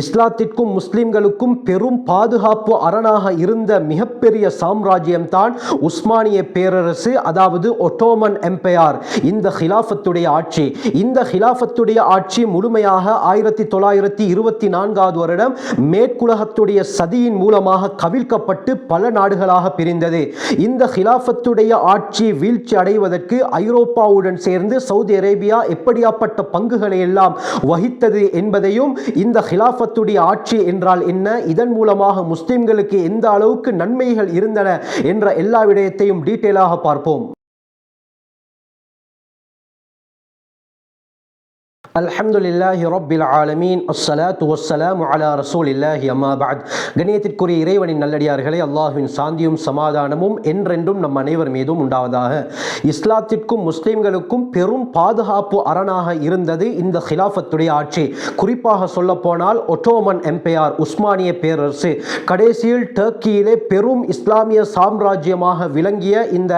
இஸ்லாத்திற்கும் முஸ்லிம்களுக்கும் பெரும் பாதுகாப்பு அரணாக இருந்த மிகப்பெரிய சாம்ராஜ்யம்தான் உஸ்மானிய பேரரசு அதாவது ஒட்டோமன் எம்பையார். இந்த ஹிலாஃபத்துடைய ஆட்சி இந்த ஹிலாஃபத்துடைய ஆட்சி முழுமையாக ஆயிரத்தி தொள்ளாயிரத்தி இருபத்தி நான்காவது வருடம் மேற்குலகத்துடைய சதியின் மூலமாக கவிழ்க்கப்பட்டு பல நாடுகளாக பிரிந்தது. இந்த ஹிலாஃபத்துடைய ஆட்சி வீழ்ச்சி அடைவதற்கு ஐரோப்பாவுடன் சேர்ந்து சவுதி அரேபியா எப்படியாப்பட்ட பங்குகளை எல்லாம் வகித்தது என்பதையும் இந்த ஹிலாஃபத்துடைய ஆட்சி என்றால் என்ன? இதன் மூலமாக முஸ்லிம்களுக்கு எந்த அளவுக்கு நன்மைகள் இருந்தன? என்ற எல்லா விடயத்தையும் டீட்டெயிலாக பார்ப்போம். அல்ஹம்துலில்லாஹி ரப்பில் ஆலமீன். அஸ்ஸலாத்து வஸ்ஸலாமு அலா ரசூலில்லாஹி அம்மா பஅத். கணியத்திற்குரிய இறைவனின் நல்லடியார்களே அல்லாஹுவின் சாந்தியும் சமாதானமும் என்றென்றும் நம் அனைவர் மீதும் உண்டாவதாக. இஸ்லாத்திற்கும் முஸ்லிம்களுக்கும் பெரும் பாதுகாப்பு அரணாக இருந்தது இந்த ஹிலாஃபத்துடைய ஆட்சி. குறிப்பாக சொல்லப்போனால் ஒட்டோமன் எம்பையார் உஸ்மானிய பேரரசு கடைசியில் டர்க்கியிலே பெரும் இஸ்லாமிய சாம்ராஜ்யமாக விளங்கிய இந்த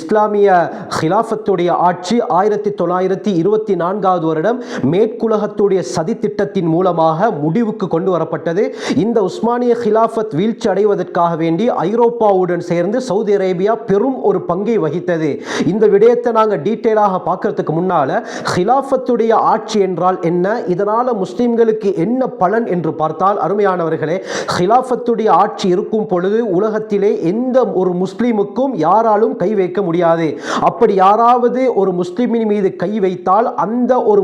இஸ்லாமிய ஹிலாஃபத்துடைய ஆட்சி ஆயிரத்தி தொள்ளாயிரத்தி இருபத்தி நான்காவது வருடம் மேற்குலகத்துடைய சதி திட்டத்தின் மூலமாக முடிவுக்கு கொண்டு வரப்பட்டது. இந்த உஸ்மானிய ஹிலாஃபத் வீழ்ச்சி அடைவதற்காக வேண்டி ஐரோப்பாவுடன் சேர்ந்து சவுதி அரேபியா பெரும் ஒரு பங்கை வகித்தது. இந்த விடயத்தை நாங்கள் டீட்டெயிலாக பார்க்கறதுக்கு முன்னால ஹிலாஃபத்துடைய ஆட்சி என்றால் என்ன? இதனால முஸ்லிம்களுக்கு என்ன பலன் என்று பார்த்தால் அருமையானவர்களே ஹிலாஃபத்துடைய ஆட்சி இருக்கும் பொழுது உலகத்திலே எந்த ஒரு முஸ்லீமுக்கும் யாராலும் கை வைக்க முடியாது. அப்படி யாராவது ஒரு முஸ்லிமின் மீது கை வைத்தால் அந்த ஒரு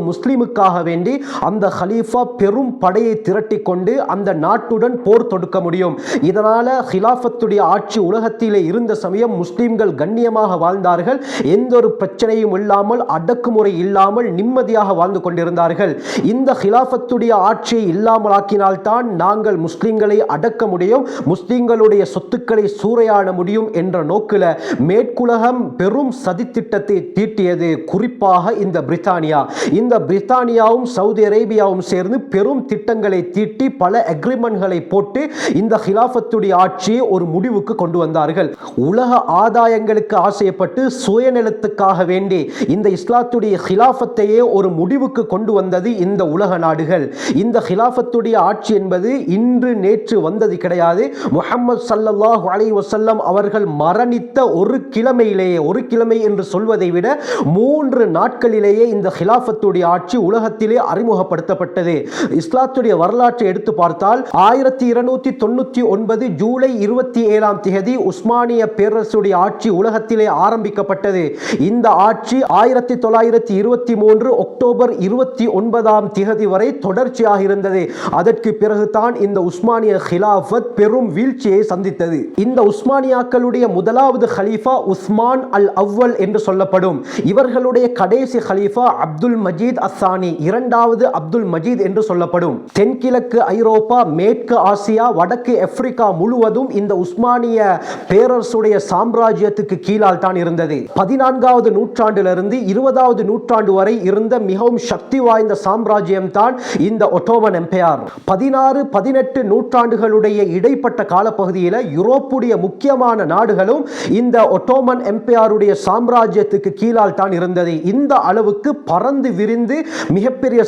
முஸ்லிமுக்காக வேண்டி அந்த ஹலீஃபா பெரும் படையை திரட்டி கொண்டு அந்த நாட்டுடன் போர் தொடுக்க முடியும். இதனால ஹிலாஃபத்துடைய ஆட்சி உலகத்திலே இருந்த சமயம் முஸ்லீம்கள் கண்ணியமாக வாழ்ந்தார்கள். எந்த ஒரு பிரச்சனையும் இல்லாமல் அடக்குமுறை இல்லாமல் நிம்மதியாக வாழ்ந்து கொண்டிருந்தார்கள். இந்த ஹிலாஃபத்துடைய ஆட்சியை இல்லாமலாக்கினால்தான் நாங்கள் முஸ்லீம்களை அடக்க முடியும் முஸ்லீம்களுடைய சொத்துக்களை சூறையாட முடியும் என்ற நோக்கில் மேற்குலகம் பெரும் சதித்திட்டத்தை தீட்டியது குறிப்பாக இந்த பிரித்தானியா. இந்த பிரித்தானியாவும் சவுதி அரேபியாவும் சேர்ந்து பெரும் திட்டங்களை தீட்டி பல அக்ரிமெண்ட்களை போட்டு இந்த ஹிலாஃபத்துடைய ஆட்சியை ஒரு முடிவுக்கு கொண்டு வந்தார்கள். உலக ஆதாயங்களுக்கு ஆசைப்பட்டு சுயநலத்துக்காக வேண்டி இந்த இஸ்லாத்துடைய ஹிலாஃபத்தையே ஒரு முடிவுக்கு கொண்டு வந்தது இந்த உலக நாடுகள். இந்த ஹிலாஃபத்துடைய ஆட்சி என்பது இன்று நேற்று வந்தது கிடையாது. முகமது சல்லாஹ் அலை வசல்லம் அவர்கள் மரணித்த ஒரு கிழமையிலேயே ஒரு கிழமை என்று சொல்வதை விட மூன்று நாட்களிலேயே இந்த ஹிலாஃபத்துடைய ஆட்சி உலகத்திலே அறிமுகப்படுத்தப்பட்டது. இஸ்லாத்துடைய வரலாற்றை எடுத்து பார்த்தால் ஆயிரத்தி இருநூத்தி தொண்ணூத்தி ஒன்பது ஜூலை இருபத்தி ஏழாம் தேதி உஸ்மானிய பேரரசுடைய ஆட்சி உலகத்திலே ஆரம்பிக்கப்பட்டது. இந்த ஆட்சி ஆயிரத்தி தொள்ளாயிரத்தி இருபத்தி மூன்று அக்டோபர் இருபத்தி ஒன்பதாம் திகதி வரை தொடர்ச்சியாக இருந்தது. அதற்கு பிறகுதான் இந்த உஸ்மானிய ஹிலாஃபத் பெரும் வீழ்ச்சியை சந்தித்தது. இந்த உஸ்மானியாக்களுடைய முதலாவது ஹலீஃபா உஸ்மான் அல் அவ்வல் என்று சொல்லப்படும். இவர்களுடைய கடைசி ஹலீஃபா அப்துல் மஜீத் அஸ்ஸானி இரண்டாவது அப்துல் மஜீத் என்று சொல்லப்படும். தென்கிழக்கு ஐரோப்பா மேற்கு ஆசியா வடக்கு ஆப்பிரிக்கா முழுவதும் இந்த உஸ்மானிய பேரரசுடைய சாம்ராஜ்யத்துக்கு கீழால் தான் இருந்தது. பதினான்காவது நூற்றாண்டிலிருந்து இருபதாவது நூற்றாண்டு வரை இருந்த மிகவும் சக்தி வாய்ந்த சாம்ராஜ்யம் தான் இந்த ஒட்டோமன் எம்பையார். பதினாறு பதினெட்டு நூற்றாண்டுகளுடைய இடைப்பட்ட காலப்பகுதியில் யூரோப்புடைய முக்கியமான நாடுகளும் இந்த ஒட்டோமன் எம்பையாருடைய சாம்ராஜ்யத்துக்கு கீழால் தான் இருந்தது. இந்த அளவுக்கு பறந்து விரிந்து மிகப்பெரிய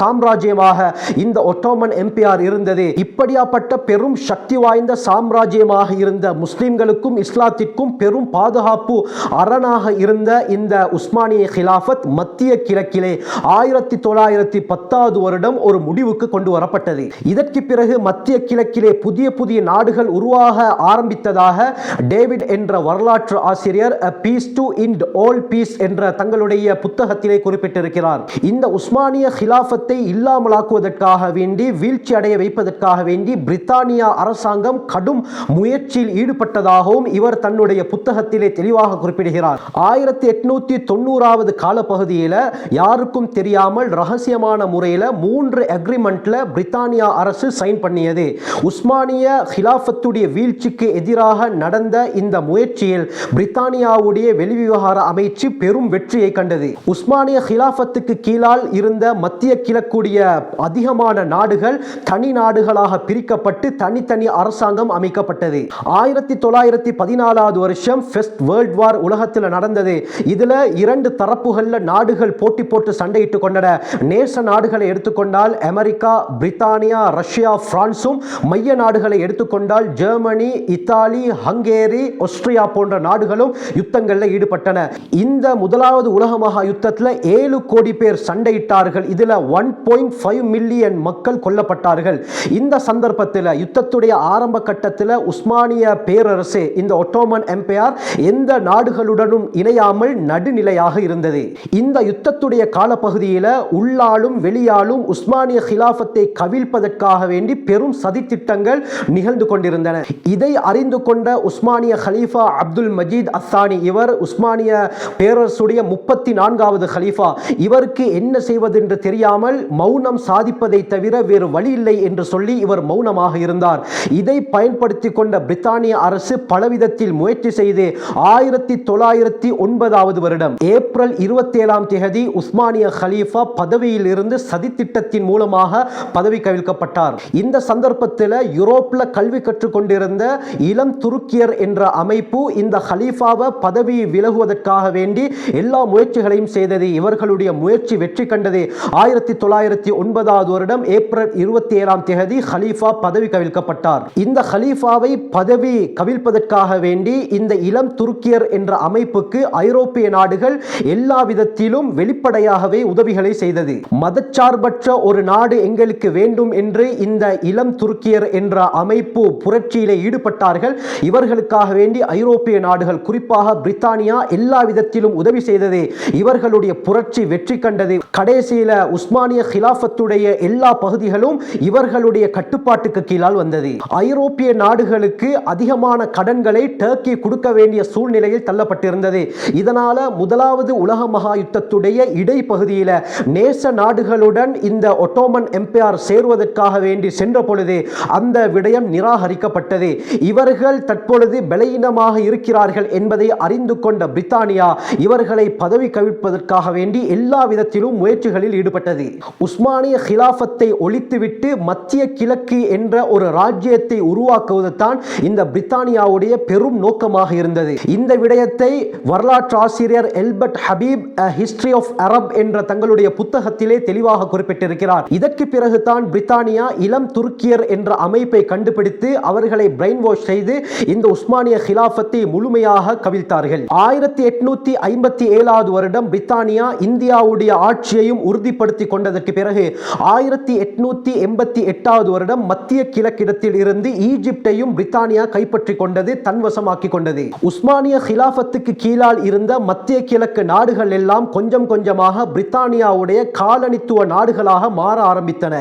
சாம்ராஜ்யமாக இந்த ஒட்டோமன் எம்பையார் இருந்தது. இப்படியாப்பட்ட பெரும் சக்தி வாய்ந்த சாம்ராஜ்யமாக இருந்த முஸ்லிம்களுக்கும் இஸ்லாத்திற்கும் பெரும் பாதுகாப்பு அரணாக இருந்த இந்த உஸ்மானிய ஹிலாஃபத் மத்திய கிழக்கிலே ஆயிரத்தி தொள்ளாயிரத்தி பத்தாவது வருடம் ஒரு முடிவுக்கு கொண்டு வரப்பட்டது. இதற்கு பிறகு மத்திய கிழக்கிலே புதிய புதிய நாடுகள் உருவாக ஆரம்பித்ததாக டேவிட் என்ற வரலாற்று ஆசிரியர் peace to end all peace என்ற தங்களுடைய புத்தகத்திலே குறிப்பிட்டிருக்கிறார். இந்த உஸ்மானிய ஹிலாஃபத்தை இல்லாமலாக்குவதற்காக வேண்டி வீழ்ச்சி அடைய வைப்பதற்காக வேண்டி பிரித்தானியா அரசாங்கம் கடும் முயற்சியில் ஈடுபட்டதாகவும் இவர் தன்னுடைய புத்தகத்திலே தெளிவாக குறிப்பிடுகிறார். ஆயிரத்தி எட்நூத்தி தொண்ணூறாவது காலப்பகுதியில் யாருக்கும் தெரியாமல் ரகசியமான முறையில் மூன்று அக்ரிமெண்ட்ல பிரித்தானியா அரசு சைன் பண்ணியது. உஸ்மானிய ஹிலாஃபத்துடைய வீழ்ச்சிக்கு எதிராக நடந்த இந்த முயற்சியில் பிரித்தானியாவுடைய வெளிவிவகார அமைச்சு பெரும் வெற்றியை கண்டது. உஸ்மானிய ஹிலாஃபத்துக்கு கீழால் முன்னால் இருந்த மத்திய கிழக்குடைய அதிகமான நாடுகள் தனி நாடுகளாக பிரிக்கப்பட்டு தனித்தனி அரசாங்கம் அமைக்கப்பட்டது. ஆயிரத்தி தொள்ளாயிரத்தி பதினாலாவது வருஷம் ஃபெஸ்ட் வேர்ல்ட் வார் உலகத்தில் நடந்தது. இதுல இரண்டு தரப்புகள்ல நாடுகள் போட்டி போட்டு சண்டையிட்டு கொண்டன. நேச நாடுகளை எடுத்துக்கொண்டால் அமெரிக்கா பிரித்தானியா ரஷ்யா பிரான்சும் மைய நாடுகளை எடுத்துக்கொண்டால் ஜெர்மனி இத்தாலி ஹங்கேரி ஆஸ்திரியா போன்ற நாடுகளும் யுத்தங்களில் ஈடுபட்டன. இந்த முதலாவது உலக மகா யுத்தத்தில் ஏழு கோடி பேர் சண்டை சண்டையிட்டார்கள். இதில் ஒன் பாயிண்ட் ஃபைவ் மில்லியன் மக்கள் கொல்லப்பட்டார்கள். இந்த சந்தர்ப்பத்தில் யுத்தத்துடைய ஆரம்ப கட்டத்தில் உஸ்மானிய பேரரசு இந்த ஒட்டோமன் எம்பையார் எந்த நாடுகளுடனும் இணையாமல் நடுநிலையாக இருந்தது. இந்த யுத்தத்துடைய காலப்பகுதியில் உள்ளாலும் வெளியாலும் உஸ்மானிய கிலாஃபத்தை கவிழ்ப்பதற்காக வேண்டி பெரும் சதித்திட்டங்கள் நிகழ்ந்து கொண்டிருந்தன. இதை அறிந்து கொண்ட உஸ்மானிய ஹலீஃபா அப்துல் மஜீத் அஸ்தானி இவர் உஸ்மானிய பேரரசுடைய முப்பத்தி நான்காவது ஹலீஃபா. இவருக்கு என்ன செய்வது என்று தெரியாமல் மௌனம் சாதிப்பதை தவிர வேறு வழி இல்லை என்று சொல்லி இவர் மௌனமாக இருந்தார். இதை பயன்படுத்தி கொண்ட பிரித்தானிய அரசு பலவிதத்தில் முயற்சி செய்து ஆயிரத்தி தொள்ளாயிரத்தி ஒன்பதாவது வருடம் ஏப்ரல் இருபத்தி ஏழாம் தேதி உஸ்மானிய ஹலீஃபா பதவியில் இருந்து சதித்திட்டத்தின் மூலமாக பதவி கவிழ்க்கப்பட்டார். இந்த சந்தர்ப்பத்தில் யூரோப்ல கல்வி கற்றுக்கொண்டிருந்த இளம் துருக்கியர் என்ற அமைப்பு இந்த ஹலீஃபாவை பதவி விலகுவதற்காக வேண்டி எல்லா முயற்சிகளையும் செய்தது. இவர்களுடைய முயற்சி வெற்றி கண்டது. ஆயிரத்தி தொள்ளாயிரத்தி ஒன்பதாவது வருடம் ஏப்ரல் இருபத்தி ஏழாம் தேதி ஹலீஃபா பதவி கவிழ்க்கப்பட்டார். இந்த ஹலீஃபாவை பதவி கவிழ்ப்பதற்காக வேண்டி இந்த இளம் துருக்கியர் என்ற அமைப்புக்கு ஐரோப்பிய நாடுகள் எல்லா விதத்திலும் வெளிப்படையாகவே உதவிகளை செய்தது. மதச்சார்பற்ற ஒரு நாடு எங்களுக்கு வேண்டும் என்று இந்த இளம் துருக்கியர் என்ற அமைப்பு புரட்சியிலே ஈடுபட்டார்கள். இவர்களுக்காக வேண்டி ஐரோப்பிய நாடுகள் குறிப்பாக பிரித்தானியா எல்லா விதத்திலும் உதவி செய்தது. இவர்களுடைய புரட்சி வெற்றி கண்டது. கடைசியில் உஸ்மானிய ஹிலாஃபத்துடைய எல்லா பகுதிகளும் இவர்களுடைய கட்டுப்பாட்டுக்கு கீழால் வந்தது. ஐரோப்பிய நாடுகளுக்கு அதிகமான கடன்களை டர்க்கி கொடுக்க வேண்டிய சூழ்நிலையில் தள்ளப்பட்டிருந்தது. இதனால முதலாவது உலக மகா யுத்தத்துடைய இடைப்பகுதியில் நேச நாடுகளுடன் இந்த ஒட்டோமன் எம்பையார் சேருவதற்காக வேண்டி சென்ற பொழுது அந்த விடயம் நிராகரிக்கப்பட்டது. இவர்கள் தற்பொழுது பலவீனமாக இருக்கிறார்கள் என்பதை அறிந்து கொண்ட பிரித்தானியா இவர்களை பதவி கவிழ்ப்பதற்காக வேண்டி எல்லா விதத்திலும் முயற்சிகளில் ஈடுபட்டது. உஸ்மானிய ஹிலாஃபத்தை ஒழித்துவிட்டு மத்திய கிழக்கு என்ற ஒரு ராஜ்யத்தை உருவாக்குவது தான் இந்த பிரித்தானியாவுடைய பெரும் நோக்கமாக இருந்தது. இந்த விடயத்தை வரலாற்று ஆசிரியர் Elbert Habib history of Arab என்ற தங்களுடைய புத்தகத்திலே தெளிவாக குறிப்பிட்டிருக்கிறார். இதற்கு பிறகுதான் பிரித்தானியா இளம் துருக்கியர் என்ற அமைப்பை கண்டுபிடித்து அவர்களை பிரெயின் வாஷ் செய்து இந்த உஸ்மானிய ஹிலாஃபத்தை முழுமையாக கவிழ்த்தார்கள். ஆயிரத்தி எட்நூத்தி ஐம்பத்தி ஏழாவது வருடம் பிரித்தானியா இந்தியாவுடைய ஆட்சி ஆட்சியையும் உறுதிப்படுத்தி கொண்டதற்கு பிறகு ஆயிரத்தி எட்நூத்தி எண்பத்தி எட்டாவது வருடம் மத்திய கிழக்கிடத்தில் இருந்து ஈஜிப்டையும் பிரித்தானியா கைப்பற்றி கொண்டது தன்வசமாக்கி கொண்டது. உஸ்மானிய ஹிலாஃபத்துக்கு கீழால் இருந்த மத்திய கிழக்கு நாடுகள் எல்லாம் கொஞ்சம் கொஞ்சமாக பிரித்தானியாவுடைய காலனித்துவ நாடுகளாக மாற ஆரம்பித்தன.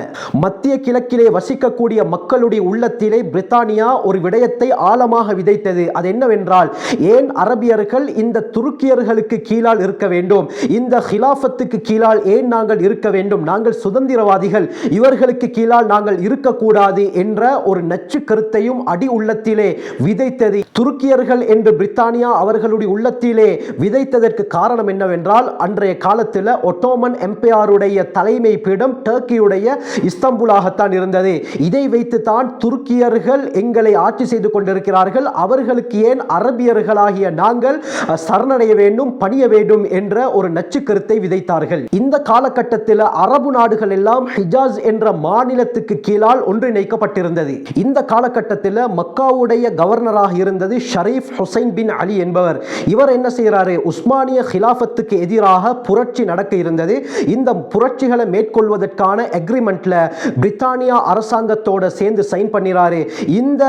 மத்திய கிழக்கிலே வசிக்கக்கூடிய மக்களுடைய உள்ளத்திலே பிரித்தானியா ஒரு விடயத்தை ஆழமாக விதைத்தது. அது என்னவென்றால் ஏன் அரபியர்கள் இந்த துருக்கியர்களுக்கு கீழால் இருக்க வேண்டும்? இந்த ஹிலாஃபத்துக்கு கீழால் கீழால் ஏன் நாங்கள் இருக்க வேண்டும்? நாங்கள் சுதந்திரவாதிகள். இவர்களுக்கு கீழால் நாங்கள் இருக்கக்கூடாது என்ற ஒரு நச்சு கருத்தையும் அடி உள்ளத்திலே விதைத்தது துருக்கியர்கள் என்று பிரித்தானியா அவர்களுடைய உள்ளத்திலே விதைத்ததற்கு காரணம் என்னவென்றால் அன்றைய காலத்தில் ஒட்டோமன் எம்பையாருடைய தலைமை பீடம் டர்க்கியுடைய இஸ்தம்புலாகத்தான் இருந்தது. இதை வைத்து தான் துருக்கியர்கள் எங்களை ஆட்சி செய்து கொண்டிருக்கிறார்கள். அவர்களுக்கு ஏன் அரபியர்களாகிய நாங்கள் சரணடைய வேண்டும் பணிய வேண்டும் என்ற ஒரு நச்சு கருத்தை விதைத்தார்கள். இந்த காலகட்டத்தில் அரபு நாடுகள் எல்லாம் ஹிஜாஸ் என்ற மாநிலத்துக்கு கீழால் ஒன்றிணைக்கப்பட்டிருந்தது. இந்த காலகட்டத்தில் மக்காவுடைய கவர்னராக இருந்தது ஷரீஃப் ஹுசைன் பின் அலி என்பவர். இவர் என்ன செய்கிறாரு உஸ்மானிய ஹிலாஃபத்துக்கு எதிராக புரட்சி நடக்க இருந்தது. இந்த புரட்சிகளை மேற்கொள்வதற்கான அக்ரிமெண்ட்ல பிரித்தானியா அரசாங்கத்தோட சேர்ந்து சைன் பண்ணிறாரு. இந்த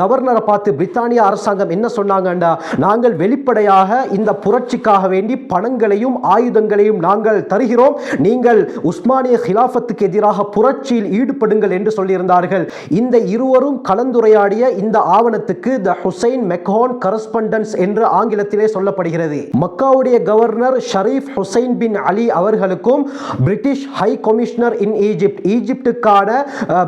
கவர்னரை பார்த்து பிரித்தானியா அரசாங்கம் என்ன சொன்னாங்கண்டா? நாங்கள் வெளிப்படையாக இந்த புரட்சிக்காக வேண்டி பணங்களையும் ஆயுதங்களையும் நாங்கள் தருகிறோம் நீங்கள் உஸ்மானிய ஹிலாஃபத்துக்கு எதிராக புரட்சியில் ஈடுபடுங்கள் என்று சொல்லியிருந்தார்கள். இந்த இருவரும் கலந்துரையாடிய இந்த ஆவணத்துக்கு த ஹுசைன் மெக்ஹோன் கரஸ்பண்டன்ஸ் என்று ஆங்கிலத்திலே சொல்லப்படுகிறது. மக்காவுடைய governor Sharif Hussein bin Ali அவர்களுக்கும் British high commissioner in Egypt ஈஜிப்டுக்கான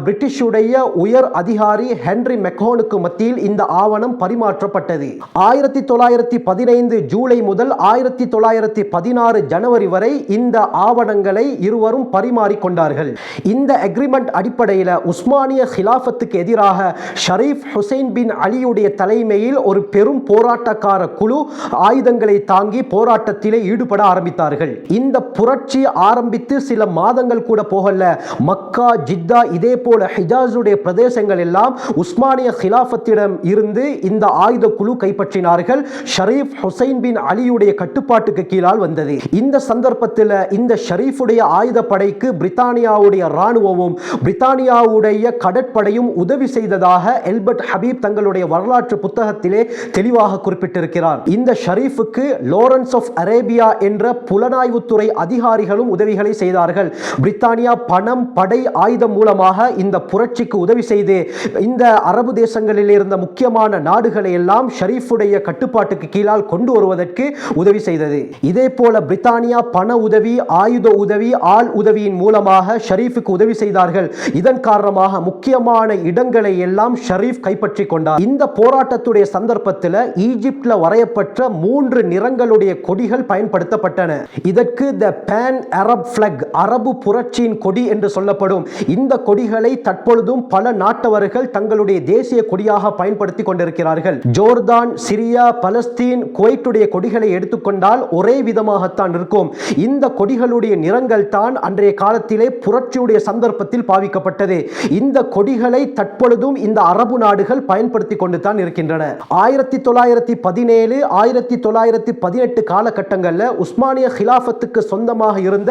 பிரிட்டிஷுடைய உயர் அதிகாரி ஹென்ரி மெக்ஹோனுக்கு மத்தியில் இந்த ஆவணம் பரிமாற்றப்பட்டது. ஆயிரத்தி தொள்ளாயிரத்தி பதினைந்து ஜூலை முதல் ஆயிரத்தி தொள்ளாயிரத்தி பதினாறு ஜனவரி வரை இந்த ஆவணங்களை இருவரும் பரிமாறிக்கொண்டார்கள் இந்த அக்ரிமெண்ட் அடிப்படையில் உஸ்மானிய ஹிலாஃபத்துக்கு எதிராக ஷரீஃப் ஹுசைன் பின் அலியுடைய தலைமையில் ஒரு பெரும் போராட்டக்கார குழு ஆயுதங்களை தாங்கி போராட்டத்திலே ஈடுபட ஆரம்பித்தார்கள். இந்த புரட்சி ஆரம்பித்து சில மாதங்கள் கூட போகல. மக்கா ஜித்தா இதே போல ஹிஜாஸுடைய பிரதேசங்கள் எல்லாம் உஸ்மானிய ஹிலாஃபத்திடம் இருந்து இந்த ஆயுத குழு கைப்பற்றினார்கள். ஷரீஃப் ஹுசைன் பின் அலியுடைய கட்டுப்பாட்டுக்கு கீழால் வந்தது. இந்த சந்தர்ப்பத்தில் இந்த ஷரீஃபுடைய ஆயுதப்படைக்கு பிரித்தானியாவுடைய இராணுவமும் பிரித்தானியாவுடைய கடற்படையும் உதவி செய்ததாக எல்பர்ட் ஹபீப் தங்களுடைய வரலாற்று புத்தகத்திலே தெளிவாக குறிப்பிட்டிருக்கிறார். இந்த ஷரீஃபுக்கு லோரன்ஸ் ஆஃப் அரேபியா என்ற புலனாய்வுத்துறை அதிகாரிகளும் உதவிகளை செய்தார்கள். பிரித்தானியா பணம் படை ஆயுதம் மூலமாக இந்த புரட்சிக்கு உதவி செய்து இந்த அரபு தேசங்களில் இருந்த முக்கியமான நாடுகளை எல்லாம் ஷரீஃபுடைய கட்டுப்பாட்டுக்கு கீழால் கொண்டு வருவதற்கு உதவி செய்தது. இதே போல பிரித்தானியா பண உதவி ஆயுத உதவி ஆள் உதவியின் மூலமாக ஷரீஃபுக்கு உதவி செய்தார்கள். இதன் காரணமாக முக்கியமான இடங்களை எல்லாம் ஷரீஃப் கைப்பற்றி கொண்டார். இந்த போராட்டத்துடைய சந்தர்ப்பத்தில் ஈஜிப்ட்ல வரையப்பட்ட மூன்று நிறங்களுடைய கொடிகள் பயன்படுத்தப்பட்டன. இதற்கு த பேன் அரப் பிளக் அரபு புரட்சியின் கொடி என்று சொல்லப்படும். இந்த கொடிகளை தற்பொழுதும் பல நாட்டவர்கள் தங்களுடைய தேசிய கொடியாக பயன்படுத்தி கொண்டிருக்கிறார்கள். ஜோர்தான் சிரியா பலஸ்தீன் குவைட்டுடைய கொடிகளை எடுத்துக்கொண்டால் ஒரே விதமாகத்தான் இருக்கும். இந்த கொடிகளுடைய நிறங்கள் தான் அன்றைய காலத்திலே புரட்சியுடைய சந்தர்ப்பத்தில் பாவிக்கப்பட்டது. இந்த கொடிகளை தற்பொழுதும் இந்த அரபு நாடுகள் பயன்படுத்தி கொண்டு தான் இருக்கின்றன. ஆயிரத்தி தொள்ளாயிரத்தி பதினேழு ஆயிரத்தி தொள்ளாயிரத்தி பதினெட்டு காலகட்டங்களில் உஸ்மானிய ஹிலாஃபத்துக்கு சொந்தமாக இருந்த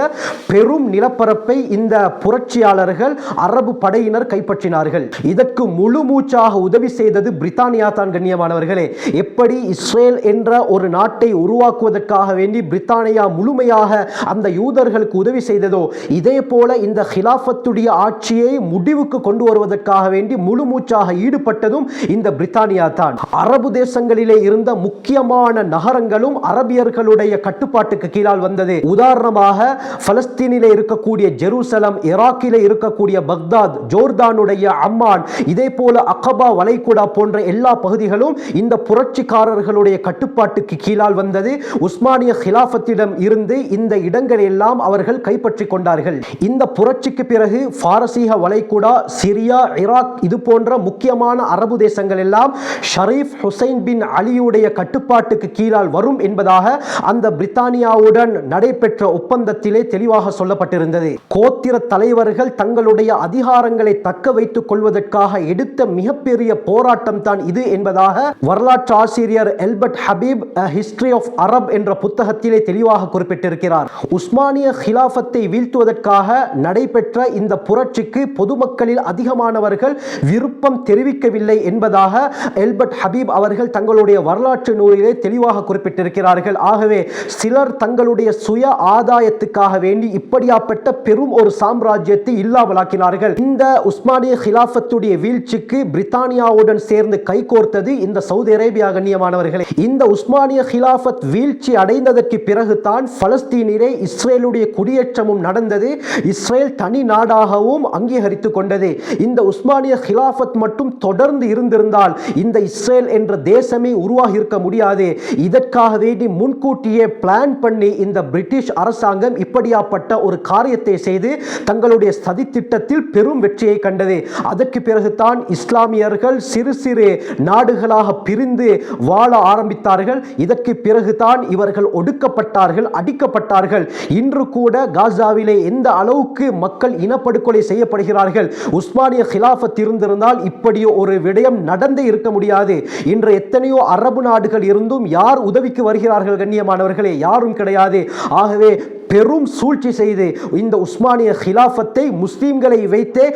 பெரும் நிலப்பரப்பை இந்த புரட்சியாளர்கள் அரபு படையினர் கைப்பற்றினார்கள். இதற்கு முழு மூச்சாக உதவி செய்தது பிரித்தானியா தான் கண்ணியமானவர்களே. எப்படி இஸ்ரேல் என்ற ஒரு நாட்டை உருவாக்குவதற்காக வேண்டி பிரித்தானியா முழுமையாக அந்த யூதர்களுக்கு உதவி செய்ததோ இதே போல இந்த ஹிலாஃபத்துடைய ஆட்சியை முடிவுக்கு கொண்டு வருவதற்காக வேண்டி முழு மூச்சாக ஈடுபட்டதும் இந்த பிரித்தானியா தான். அரபு தேசங்களிலே இருந்த முக்கியமான நகரங்களும் அரபியர்களுடைய கட்டுப்பாட்டுக்கு கீழால் வந்தது. உதாரணமாக பலஸ்தீனிலே இருக்கக்கூடிய ஜெருசலம் ஈராக்கிலே இருக்கக்கூடிய பக்தாத் ஜோர்தானுடைய அம்மான் இதே போல அகபா வளைகுடா போன்ற எல்லா பகுதிகளும் இந்த புரட்சிக்காரர்களுடைய கட்டுப்பாட்டுக்கு கீழால் வந்தது. உஸ்மானிய ஹிலாஃபத்திடம் இருந்து இந்த இடங்கள் எல்லாம் அவர்கள் கைப்பற்றி கொண்டார்கள். இந்த புரட்சிக்கு பிறகு பாரசீக வளைகுடா சிரியா ஈராக் இது போன்ற முக்கியமான அரபு தேசங்கள் எல்லாம் ஷரீஃப் ஹுசைன் பின் அலியுடைய கட்டுப்பாட்டுக்கு கீழால் வரும் என்பதாக அந்த பிரித்தானியாவுடன் நடைபெற்ற ஒப்பந்தத்திலே தெளிவாக சொல்லப்பட்டிருந்தது. கோத்திர தலைவர்கள் தங்களுடைய அதிகாரங்களை தக்க வைத்துக் கொள்வதற்காக எடுத்த மிகப்பெரிய போராட்டம் தான் இது என்பதாக வரலாற்று ஆசிரியர் Elbert Habib history of Arab என்ற புத்தகத்திலே தெளிவாக குறிப்பிட்டிருக்கிறார். உஸ்மானிய ஹிலாஃபத்தை வீழ்த்துவதற்காக நடைபெற்ற இந்த புரட்சிக்கு பொதுமக்களில் அதிகமானவர்கள் விருப்பம் தெரிவிக்கவில்லை என்பதாக எல்பர்ட் ஹபீப் அவர்கள் தங்களுடைய வரலாற்று நூலிலே தெளிவாக குறிப்பிட்டிருக்கிறார்கள். ஆகவே சிலர் தங்களுடைய சுய ஆதாயத்துக்காக வேண்டி இப்படியாப்பட்ட பெரும் ஒரு சாம்ராஜ்யத்தை இல்லாமலாக்கினார்கள். இந்த உஸ்மானிய ஹிலாஃபத்துடைய வீழ்ச்சிக்கு பிரித்தானியாவுடன் சேர்ந்து கைகோர்த்தது இந்த சவுதி அரேபியா கண்ணியமானவர்களே. இந்த உஸ்மானிய ஹிலாஃபத் வீழ்ச்சி அடைந்ததற்கு பிறகு தான் பலஸ்தீனிலே இஸ்ரேலுடைய குடியேற்றமும் நடந்தது. இஸ்ரேல் தனி நாடாகவும் அங்கீகரித்து கொண்டது. இந்த உஸ்மானிய ஹிலாஃபத் மட்டும் தொடர்ந்து இருந்திருந்தால் இந்த இஸ்ரேல் என்ற தேசமே உருவாகி இருக்க முடியாது. இதற்காக வேண்டி முன்கூட்டியே பிளான் பண்ணி இந்த பிரிட்டிஷ் அரசாங்கம் இப்படியாப்பட்ட ஒரு காரியத்தை செய்து தங்களுடைய சதி திட்டத்தில் பெரும் வெற்றியை கண்டது. அதற்கு பிறகுதான் இஸ்லாமியர்கள் சிறு சிறு நாடுகளாக பிரிந்து வாழ ஆரம்பித்தார்கள். இதற்கு பிறகுதான் இவர்கள் ஒடுக்கப்பட்டார்கள் அடிக்கப்பட்டார்கள். இன்று கூட காசாவிலே எந்த அளவுக்கு மக்கள் இனப்படுகொலை செய்யப்படுகிறார்கள்? உஸ்மானிய ஹிலாஃபத் இருந்திருந்தால் இப்படி ஒரு விடயம் நடந்தே இருக்க முடியாது. இன்று எத்தனையோ அரபு நாடுகள் இருந்தும் யார் உதவிக்கு வருகிறார்கள் கண்ணியமானவர்களே? யாரும் கிடையாது. ஆகவே பெரும் சூழ்ச்சி செய்து இந்த உஸ்மானிய ஹிலாஃபத்தை முஸ்லீம்களை வைத்தே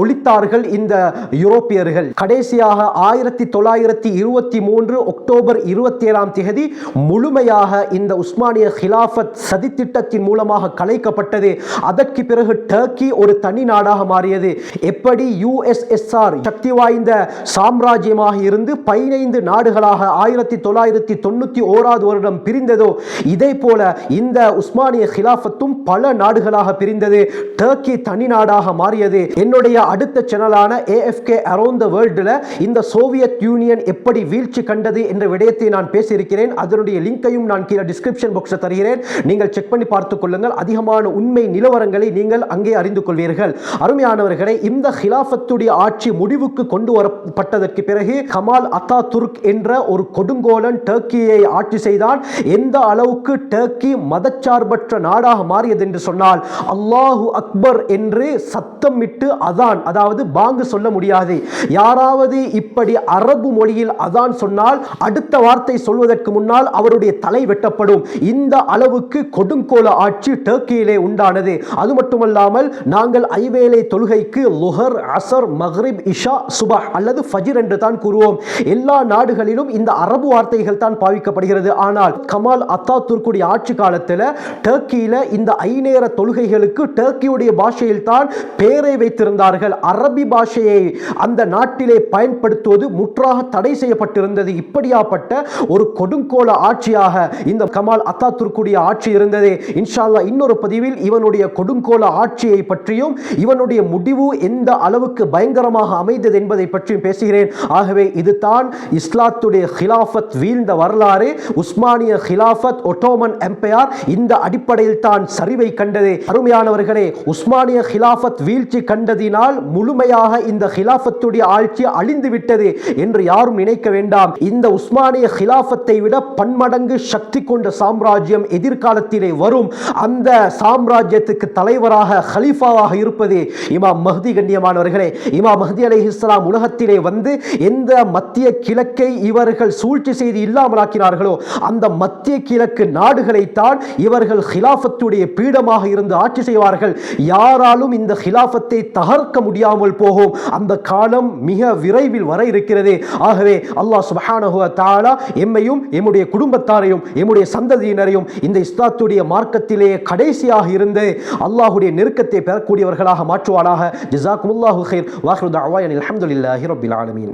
ஒழித்தார்கள் இந்த யூரோப்பியர்கள். கடைசியாக ஆயிரத்தி தொள்ளாயிரத்தி இருபத்தி மூன்று அக்டோபர் இருபத்தி ஏழாம் தேதி முழுமையாக இந்த உஸ்மானிய ஹிலாஃபத் சதித்திட்டத்தின் மூலமாக கலைக்கப்பட்டது. அதற்கு பிறகு டர்க்கி ஒரு தனி நாடாக மாறியது. எப்படி யுஎஸ்எஸ்ஆர் சக்தி வாய்ந்த சாம்ராஜ்யமாக இருந்து பதினைந்து நாடுகளாக ஆயிரத்தி தொள்ளாயிரத்தி தொண்ணூத்தி ஓராவது வருடம் பிரிந்ததோ இதே போல இந்த உஸ்மானிய என்னுடைய ஹிலாஃபத்தும் பல நாடுகளாக பிரிந்தது. டர்க்கி தனி நாடாக மாறியது. என்னுடைய அடுத்த சேனலான ஏஎஃப்கே அரௌண்ட் த வேர்ல்டில் இந்த சோவியத் யூனியன் எப்படி வீழ்ச்சி கண்டது என்ற விடயத்தை நான் பேசியிருக்கிறேன். அதனுடைய லிங்கையும் நான் கீழே டிஸ்கிரிப்ஷன் பாக்ஸில் தருகிறேன். நீங்கள் செக் பண்ணி பார்த்துக் கொள்ளுங்கள். அதிகமான உண்மை நிலவரங்களை நீங்கள் அங்கே அறிந்து கொள்வீர்கள். அருமையானவர்களை இந்த ஹிலாஃபத்துடைய ஆட்சி முடிவுக்கு கொண்டு வரப்பட்டதற்கு பிறகு கமால் அத்தா துர்க் என்ற ஒரு கொடுங்கோலன் டர்க்கியை ஆட்சி செய்தான். எந்த அளவுக்கு டர்க்கி மதச்சார்பற்ற நாடாக மாறியது என்று சொன்னால் அல்லாஹு அக்பர் என்று சத்தமிட்டு அதான் அதாவது பாங்கு சொல்ல முடியாது. யாராவது இப்படி அரபு மொழியில் அதான் சொன்னால் அடுத்த வார்த்தை சொல்வதற்கு முன்னால் அவருடைய தலை வெட்டப்படும். இந்த அளவுக்கு கொடுங்கோல ஆட்சி டர்க்கியிலே உண்டானது. அது மட்டுமல்லாமல் நாங்கள் ஐவேளை தொழுகைக்கு லுஹர் அசர் மஹ்ரிப் இஷா சுபஹ் அல்லது ஃபஜிர் என்று தான் கூறுவோம். எல்லா நாடுகளிலும் இந்த அரபு வார்த்தைகள் தான் பாவிக்கப்படுகிறது. ஆனால் கமால் அத்தா துர்க்குடைய ஆட்சி காலத்தில் டர்க் டர்க்கியில் இந்த ஐநேர தொழுகைகளுக்கு டர்க்கியுடைய பாஷையில் தான் பேரை வைத்திருந்தார்கள். அரபி பாஷையை அந்த நாட்டிலே பயன்படுத்துவது முற்றாக தடை செய்யப்பட்டிருந்தது. இப்படியாப்பட்ட ஒரு கொடுங்கோல ஆட்சியாக இந்த கமால் அத்தாத்துர்க்குடைய ஆட்சி இருந்தது. இன்ஷால்லா இன்னொரு பதிவில் இவனுடைய கொடுங்கோல ஆட்சியை பற்றியும் இவனுடைய முடிவு எந்த அளவுக்கு பயங்கரமாக அமைந்தது என்பதை பற்றியும் பேசுகிறேன். ஆகவே இதுதான் இஸ்லாத்துடைய ஹிலாஃபத் வீழ்ந்த வரலாறு. உஸ்மானிய ஹிலாஃபத் ஒட்டோமன் எம்பையார் இந்த அடிப்படை அடிப்படையில் தான் சரிவை கண்டது. அருமையானவர்களே உஸ்மானிய ஹிலாஃபத் வீழ்ச்சி கண்டதினால் முழுமையாக இந்த ஹிலாஃபத்துடைய ஆட்சி அழிந்து விட்டது என்று யாரும் நினைக்க வேண்டாம். இந்த உஸ்மானிய ஹிலாஃபத்தை விட பன்மடங்கு சக்தி கொண்ட சாம்ராஜ்யம் எதிர்காலத்திலே வரும். அந்த சாம்ராஜ்யத்துக்கு தலைவராக ஹலீஃபாவாக இருப்பது இமாம் மஹதி கண்ணியமானவர்களே. இமாம் மஹதி அலி இஸ்லாம் உலகத்திலே வந்து எந்த மத்திய கிழக்கை இவர்கள் சூழ்ச்சி செய்து இல்லாமலாக்கினார்களோ அந்த மத்திய கிழக்கு நாடுகளைத்தான் இவர்கள் ஹிலாஃபத்துடைய பீடமாக இருந்து ஆட்சி செய்வார்கள். யாராலும் இந்த ஹிலாஃபத்தை தகர்க்க முடியாமல் போகும். அந்த காலம் மிக விரைவில் வர இருக்கிறது. ஆகவே அல்லாஹ் சுபஹானஹுவ தாலா எம்மையும் எம்முடைய குடும்பத்தாரையும் எம்முடைய சந்ததியினரையும் இந்த இஸ்லாத்துடைய மார்க்கத்திலே கடைசியாக இருந்து அல்லாஹுடைய நெருக்கத்தை பெறக்கூடியவர்களாக மாற்றுவானாக. ஜிசாக்குமுல்லாஹு ஹைர் வாஹ்ரு அவாயன் அலமதுல்லாஹி ரபில் ஆலமீன்.